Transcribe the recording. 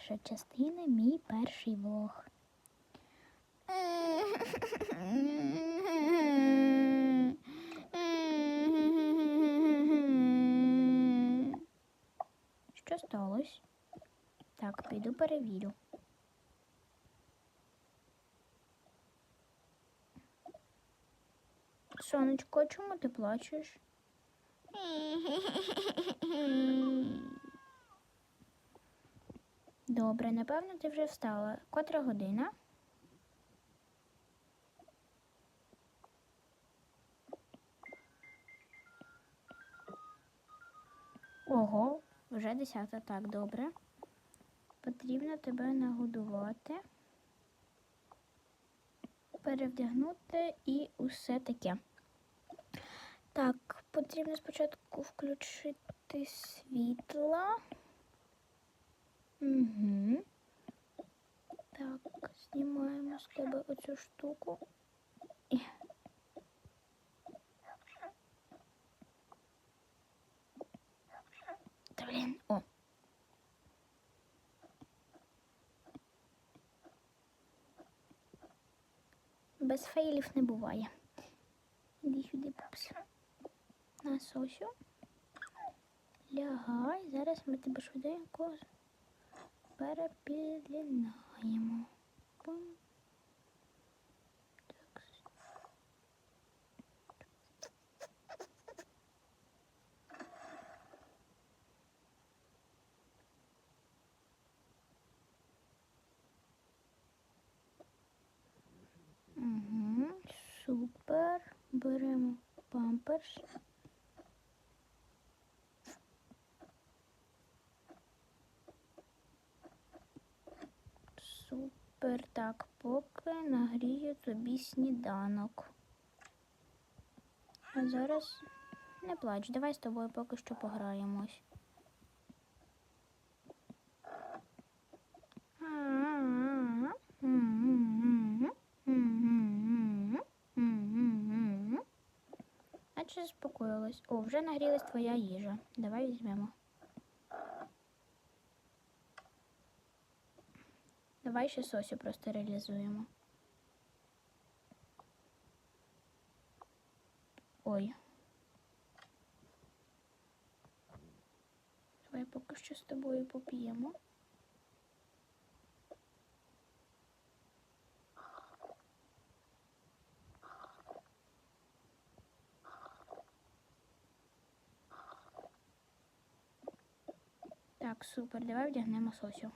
перша частина, мій перший влог. Що сталося? Так, піду перевірю. Сонечко, чому ти плачеш? Добре, напевно, ти вже встала. Котра година? Ого, вже десята. Так, добре. Потрібно тебе нагодувати, перевдягнути і усе таке. Так, потрібно спочатку включити світла. Угу. Так, знімаємо з тебе оцю штуку. Та блін, о. Без фейлів не буває. Іди сюди, пупс. На сосю. Лягай. Зараз ми тебе швиденько Так. Угу, супер. Беремо памперс. Супер. Так, поки нагрію тобі сніданок. А зараз не плач, давай з тобою поки що пограємось. Наче заспокоїлась. О, вже нагрілась твоя їжа. Давай візьмемо. Давай ще сосю простерилізуємо. Ой. Давай поки що з тобою поп'ємо. Так, супер, давай вдягнемо сосю.